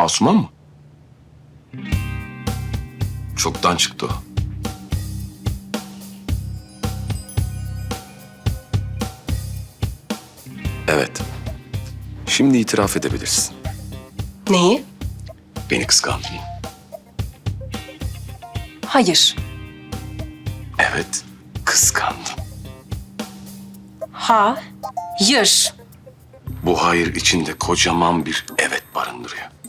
Asuman mı? Çoktan çıktı o. Evet. Şimdi itiraf edebilirsin. Neyi? Beni kıskandın. Hayır. Evet, kıskandım. Ha. Yır. Bu hayır içinde kocaman bir evet barındırıyor.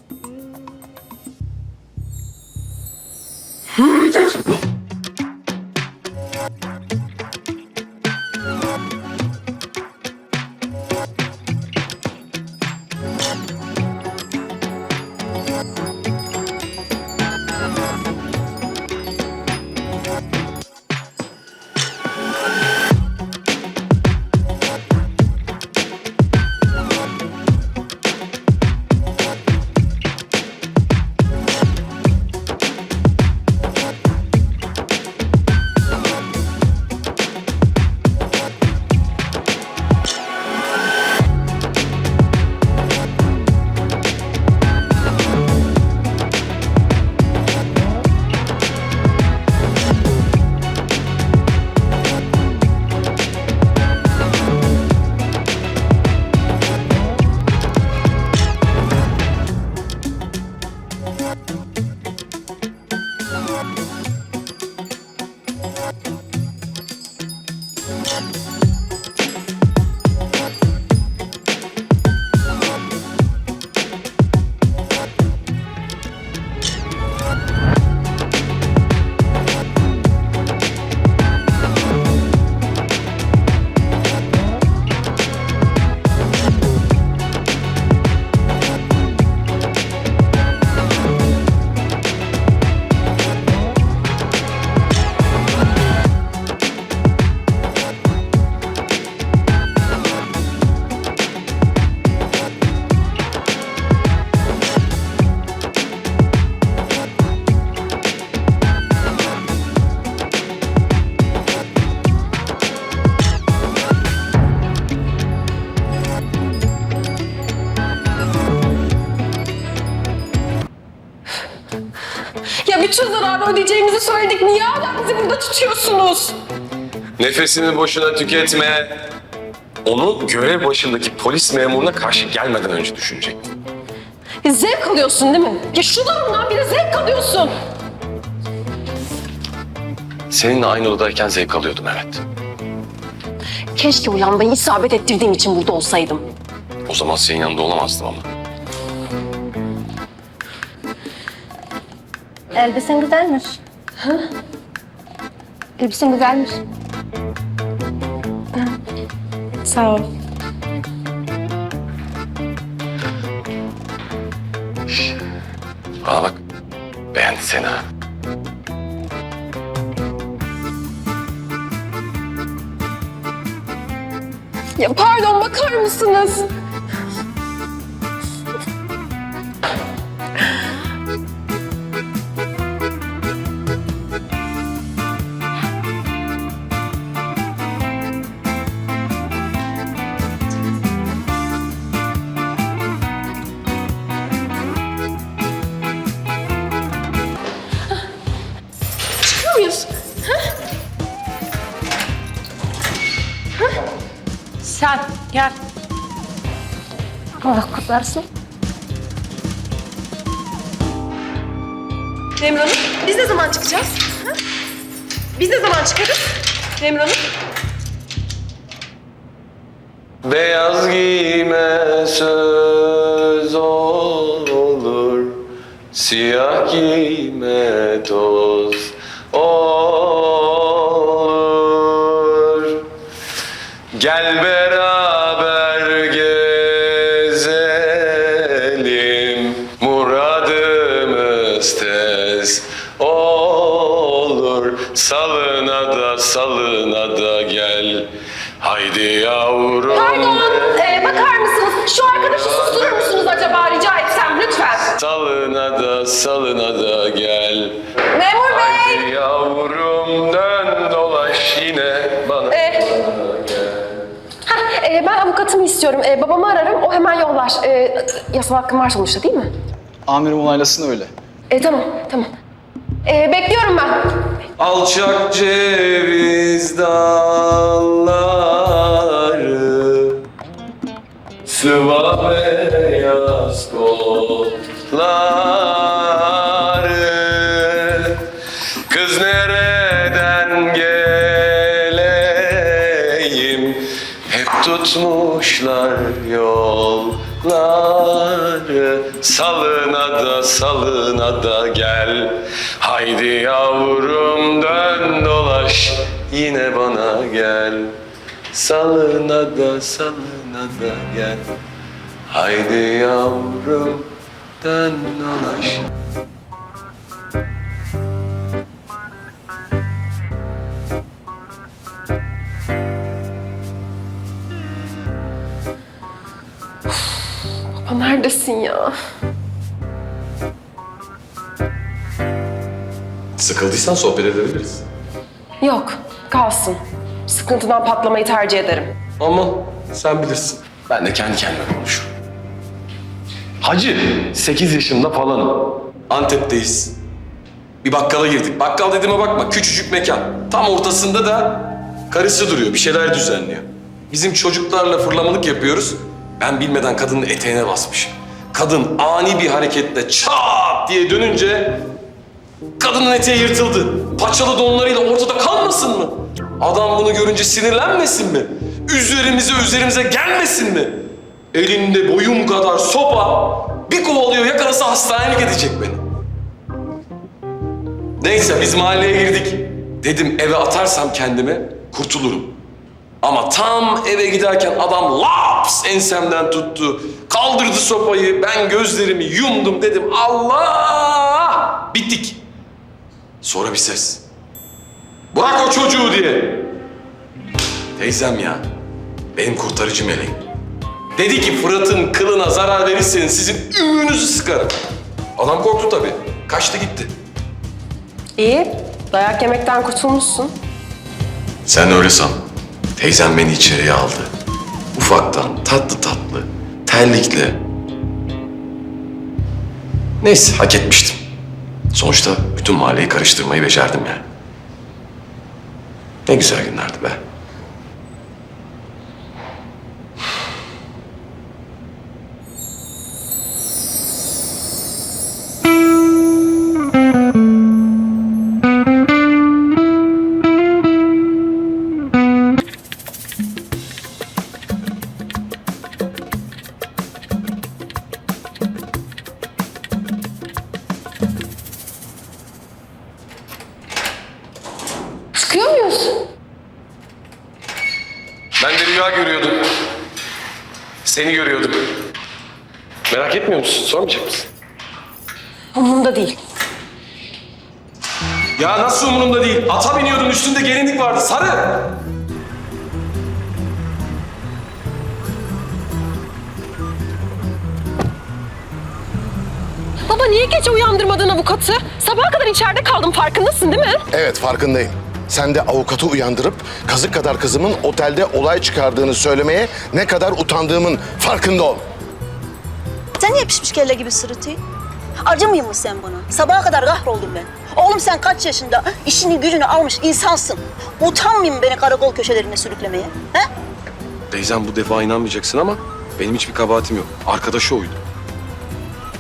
Ödeyeceğimizi söyledik. Niye hala bizi burada tutuyorsunuz? Nefesini boşuna tüketme. Onu görev başındaki polis memuruna karşı gelmeden önce düşünecektin. Ya zevk alıyorsun değil mi? Ya şu durumdan bile zevk alıyorsun. Seninle aynı odadayken zevk alıyordum evet. Keşke o lambayı isabet ettirdiğim için burada olsaydım. O zaman senin yanında olamazdım ama. Elbisen güzelmiş. Elbisen güzelmiş. Sağ ol. Bana bak. Beğendi seni ha. Ya pardon bakar mısınız? Kutlarsın. Memnun Hanım, biz ne zaman çıkacağız? Ha? Biz ne zaman çıkarız? Memnun Hanım. Beyaz giyme söz olur, siyah giyme toz olur. Gel beraber Salına da salına da gel, haydi yavrum. Pardon, ee, bakar mısınız? Şu arkadaşı susturur musunuz acaba rica etsem lütfen? Salına da salına da gel. Memur Bey! Haydi yavrum dön dolaş yine bana. Ee, heh, ee, ben avukatımı istiyorum. Ee, babamı ararım, o hemen yollar. Ee, yasal hakkım var sonuçta değil mi? Amirim onaylasın öyle. E tamam, tamam. E, bekliyorum ben. Alçak ceviz dalları Sıva beyaz kolları. Kız nereden tutmuşlar yolları. Salına da salına da gel. Haydi yavrum dön dolaş. Yine bana gel. Salına da salına da gel. Haydi yavrum dön dolaş neredesin ya? Sıkıldıysan sohbet edebiliriz. Yok, kalsın. Sıkıntıdan patlamayı tercih ederim. Ama sen bilirsin. Ben de kendi kendime konuşurum. Hacı, 8 yaşında falanım. Antep'teyiz. Bir bakkala girdik. Bakkal dediğime bakma, küçücük mekan. Tam ortasında da karısı duruyor, bir şeyler düzenliyor. Bizim çocuklarla fırlamalık yapıyoruz. Ben bilmeden kadının eteğine basmışım. Kadın ani bir hareketle çat diye dönünce Kadının eteği yırtıldı. Paçalı donlarıyla ortada kalmasın mı? Adam bunu görünce sinirlenmesin mi? Üzerimize üzerimize gelmesin mi? Elinde boyum kadar sopa bir kovalıyor yakalasa hastanelik edecek beni. Neyse biz mahalleye girdik. Dedim eve atarsam kendimi kurtulurum. Ama tam eve giderken adam laps ensemden tuttu. Kaldırdı sopayı. Ben gözlerimi yumdum dedim. Allah! Bittik. Sonra bir ses. Bırak o çocuğu diye. Teyzem ya. Benim kurtarıcı meleğim. Dedi ki Fırat'ın kılına zarar verirseniz sizin ümünüzü sıkarım. Adam korktu tabii. Kaçtı gitti. İyi, dayak yemekten kurtulmuşsun. Sen öyle san. Teyzem beni içeriye aldı. Ufaktan, tatlı tatlı, terlikle. Neyse, hak etmiştim. Sonuçta bütün mahalleyi karıştırmayı becerdim yani. Ne güzel günlerdi be. Gece uyandırmadın avukatı? Sabaha kadar içeride kaldım farkındasın değil mi? Evet farkındayım. Sen de avukatı uyandırıp kazık kadar kızımın otelde olay çıkardığını söylemeye ne kadar utandığımın farkında ol. Sen niye pişmiş kelle gibi sırıtıyorsun? Acımıyor musun sen bana? Sabaha kadar kahroldum ben. Oğlum sen kaç yaşında işini gücünü almış insansın. Musun beni karakol köşelerine sürüklemeye? He? Teyzem bu defa inanmayacaksın ama benim hiçbir kabahatim yok. Arkadaşı oydu.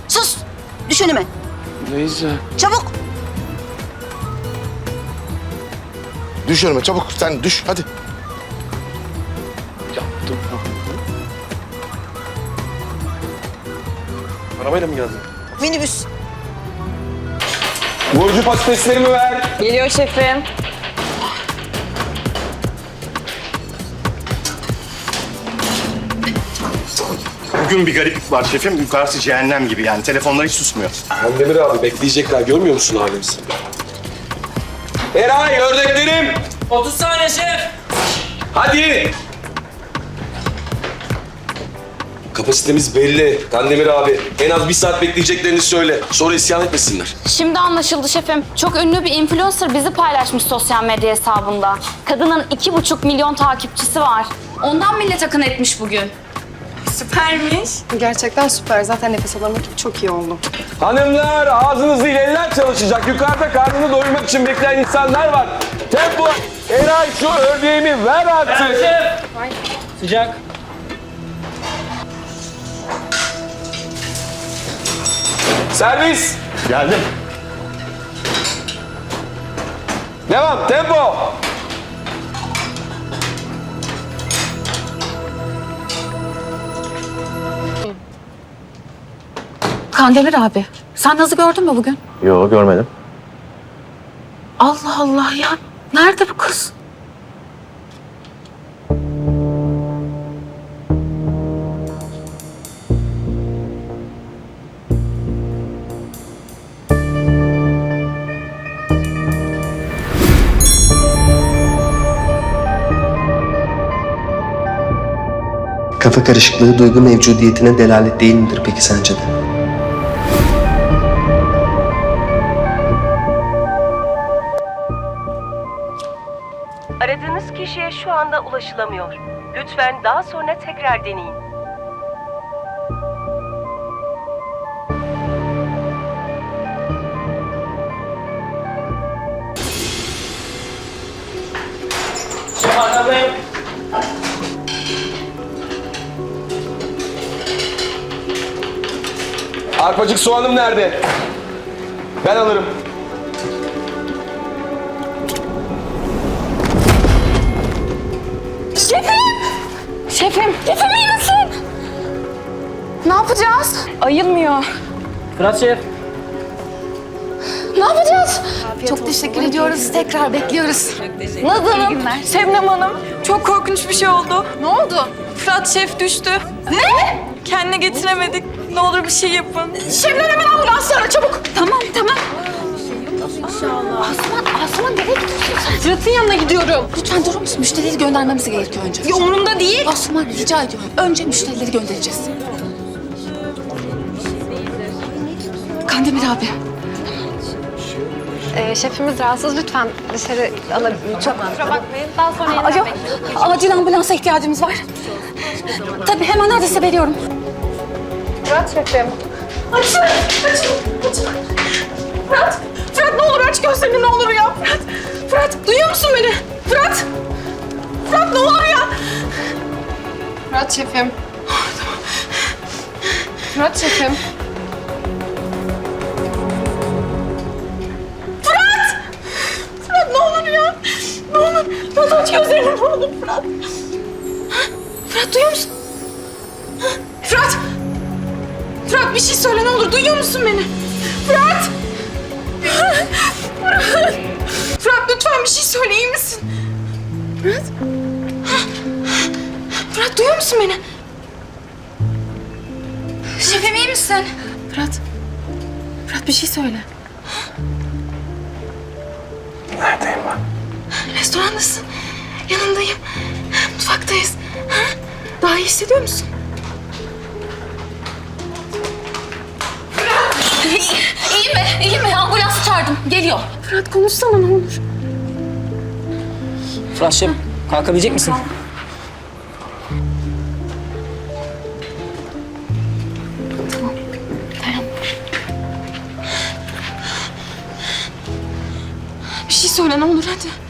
Sus! Düş Teyze. Çabuk! Düş önüme çabuk sen düş hadi. Yaptım. Arabayla mı geldin? Minibüs. Burcu patateslerimi ver. Geliyor şefim. Bugün bir gariplik var şefim. Yukarısı cehennem gibi yani. Telefonlar hiç susmuyor. Demir abi bekleyecekler. Görmüyor musun halimizi? Eray ördeklerim. 30 saniye şef. Hadi. Kapasitemiz belli. Kandemir abi. En az bir saat bekleyeceklerini söyle. Sonra isyan etmesinler. Şimdi anlaşıldı şefim. Çok ünlü bir influencer bizi paylaşmış sosyal medya hesabında. Kadının iki buçuk milyon takipçisi var. Ondan millet akın etmiş bugün. Süpermiş. Gerçekten süper. Zaten nefes alamak çok iyi oldu. Hanımlar ağzınızı ile eller çalışacak. Yukarıda karnını doyurmak için bekleyen insanlar var. Tempo. Eray şu ördeğimi ver artık. Sıcak. Servis. Geldim. Devam. Tempo. Kandemir abi, sen Naz'ı gördün mü bugün? Yok görmedim. Allah Allah ya. Nerede bu kız? Kafa karışıklığı duygu mevcudiyetine delalet değil midir peki sence de? Kişiye şu anda ulaşılamıyor. Lütfen daha sonra tekrar deneyin. Arpacık soğanım nerede? Ben alırım. Şefim, şefim iyi misin? Ne yapacağız? Ayılmıyor. Fırat Şef. Ne yapacağız? Çok teşekkür ediyoruz. Tekrar bekliyoruz. Nazlı Hanım, Şebnem Hanım. Çok korkunç bir şey oldu. Ne oldu? Fırat Şef düştü. Ne? Kendine getiremedik. Ne olur bir şey yapın. Şebnem hemen ambulans ara çabuk. Tamam, tamam. Asuman, Asuman nereye gidiyorsun sen? Fırat'ın yanına gidiyorum. Lütfen durur musun? Müşterileri göndermemiz gerekiyor önce. Ya umurumda değil. Asuman rica ediyorum. Önce müşterileri göndereceğiz. Kandemir abi. Ee, şefimiz rahatsız. Lütfen dışarı alabilir. Çok kusura bakmayın. Daha sonra Aa, yok, acil ambulansa ihtiyacımız var. Tabii hemen adrese veriyorum. Murat şefim. Açın, açın, açın. Fırat, Fırat ne olur aç gözlerini ne olur ya. Fırat, Fırat duyuyor musun beni? Fırat, Fırat ne olur ya. Murat şefim. Murat şefim. Fırat ne olur ya. Ne olur. Fırat aç gözlerini ne olur Fırat. Fırat duyuyor musun? Fırat. Fırat bir şey söyle ne olur. Duyuyor musun beni? Fırat. Fırat. Fırat lütfen bir şey söyle iyi misin? Fırat. Fırat duyuyor musun beni? Şefim iyi misin? Fırat. Fırat bir şey söyle. Restorandasın. Yanındayım. Mutfaktayız. Ha? Daha iyi hissediyor musun? İyi mi? İyi mi? Çağırdım. Geliyor. Fırat konuşsana ne olur. Fırat Şef kalkabilecek misin? Bir şey söyle ne olur hadi.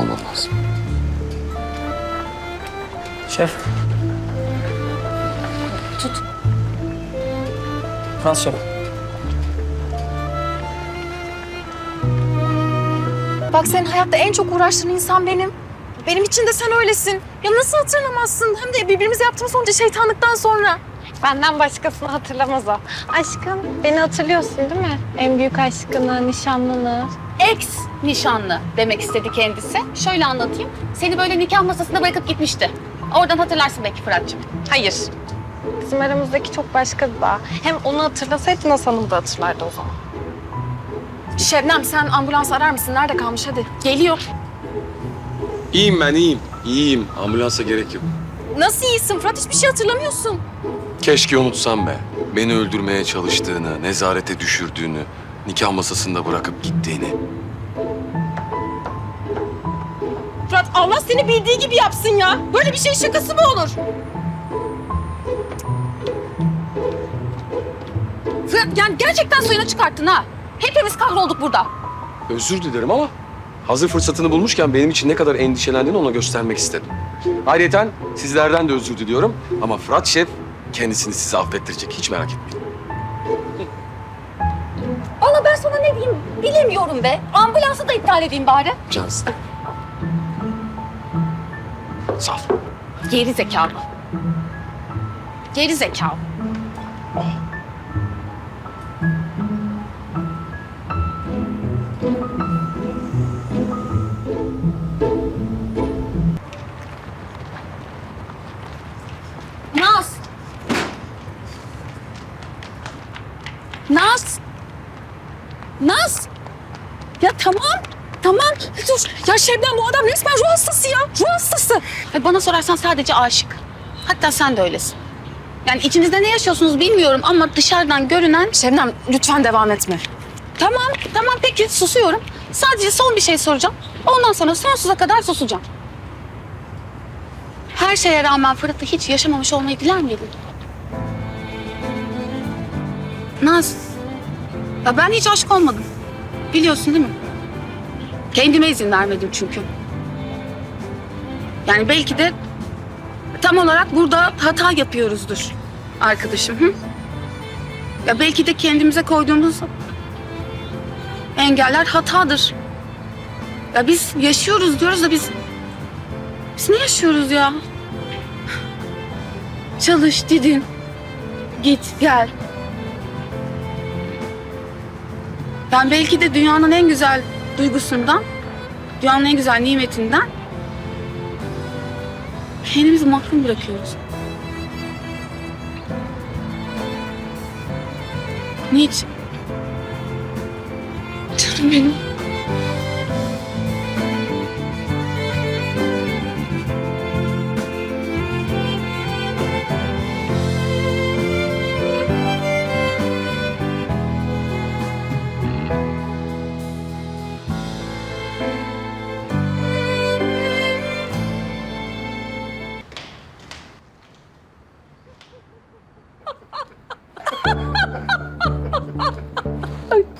Almam lazım. Şef. Tut. Fırat Şef. Bak senin hayatta en çok uğraştığın insan benim. Benim için de sen öylesin. Ya nasıl hatırlamazsın? Hem de birbirimize yaptığımız onca şeytanlıktan sonra. Benden başkasını hatırlamaz o. Aşkım beni hatırlıyorsun değil mi? En büyük aşkını, nişanlını. Ex nişanlı demek istedi kendisi. Şöyle anlatayım. Seni böyle nikah masasında bırakıp gitmişti. Oradan hatırlarsın belki Fırat'cığım. Hayır. Bizim aramızdaki çok başka bir bağ. Hem onu hatırlasaydı Nas Hanım da hatırlardı o zaman. Şebnem sen ambulans arar mısın? Nerede kalmış hadi. Geliyor. İyiyim ben iyiyim. İyiyim. Ambulansa gerek yok. Nasıl iyisin Fırat? Hiçbir şey hatırlamıyorsun. Keşke unutsam be. Beni öldürmeye çalıştığını, nezarete düşürdüğünü, nikah masasında bırakıp gittiğini. Fırat Allah seni bildiği gibi yapsın ya. Böyle bir şey şakası mı olur? Fırat yani gerçekten suyunu çıkarttın ha. Hepimiz kahrolduk burada. Özür dilerim ama hazır fırsatını bulmuşken benim için ne kadar endişelendiğini ona göstermek istedim. Ayrıca sizlerden de özür diliyorum ama Fırat Şef kendisini size affettirecek. Hiç merak etmeyin. Ben sana ne diyeyim bilemiyorum be. Ambulansı da iptal edeyim bari. Cansın. Sağ ol. Geri zekalı. Geri zekalı. Şebnem bu adam resmen ruh hastası ya. Ruh hastası. Ay bana sorarsan sadece aşık. Hatta sen de öylesin. Yani içinizde ne yaşıyorsunuz bilmiyorum ama dışarıdan görünen... Şebnem lütfen devam etme. Tamam, tamam peki susuyorum. Sadece son bir şey soracağım. Ondan sonra sonsuza kadar susacağım. Her şeye rağmen Fırat'ı hiç yaşamamış olmayı diler miydin? Naz, ya ben hiç aşık olmadım. Biliyorsun değil mi? Kendime izin vermedim çünkü. Yani belki de tam olarak burada hata yapıyoruzdur arkadaşım. Hı? Ya belki de kendimize koyduğumuz engeller hatadır. Ya biz yaşıyoruz diyoruz da biz... Biz ne yaşıyoruz ya? Çalış, didin. Git, gel. Ben belki de dünyanın en güzel duygusundan, dünyanın en güzel nimetinden kendimizi mahrum bırakıyoruz. Niçin? Canım benim.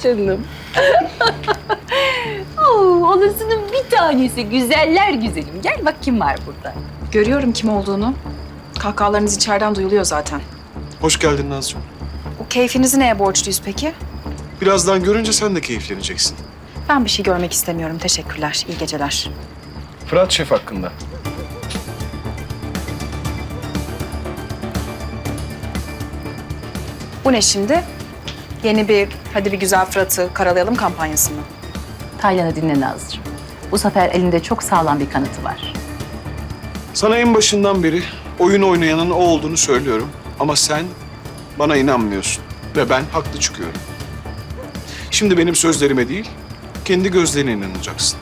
Canım. Oo, olasının bir tanesi. Güzeller güzelim. Gel bak kim var burada. Görüyorum kim olduğunu. Kahkahalarınız içeriden duyuluyor zaten. Hoş geldin Nazcığım. O keyfinizi neye borçluyuz peki? Birazdan görünce sen de keyifleneceksin. Ben bir şey görmek istemiyorum. Teşekkürler. İyi geceler. Fırat Şef hakkında. Bu ne şimdi? Yeni bir hadi bir güzel Fırat'ı karalayalım kampanyası mı? Taylan'ı dinle Nazlı'cığım. Bu sefer elinde çok sağlam bir kanıtı var. Sana en başından beri oyun oynayanın o olduğunu söylüyorum. Ama sen bana inanmıyorsun. Ve ben haklı çıkıyorum. Şimdi benim sözlerime değil, kendi gözlerine inanacaksın.